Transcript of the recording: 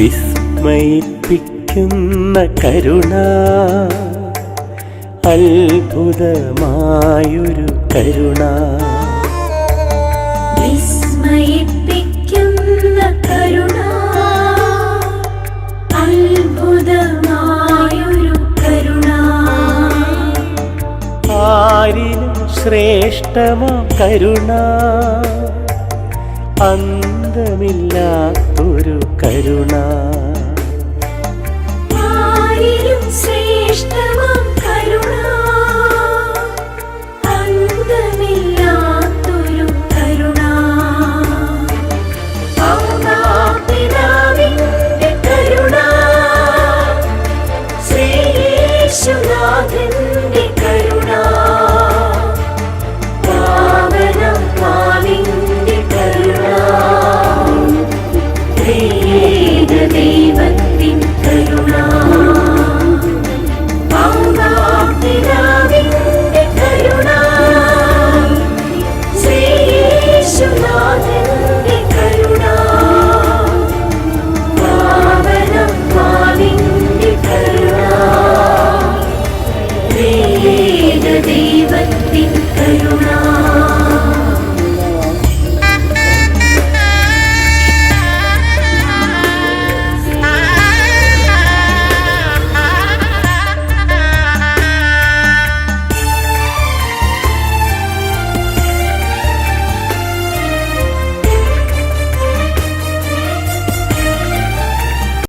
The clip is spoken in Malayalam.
വിസ്മയിപ്പിക്കുന്ന കരുണ അത്ഭുതമായൊരു കരുണ. വിസ്മയിപ്പിക്കുന്ന കരുണ അത്ഭുതമായൊരു കരുണ. ആരിലും ശ്രേഷ്ഠമാ കരുണ അന്തമില്ലാത്തൊരു കരുണ.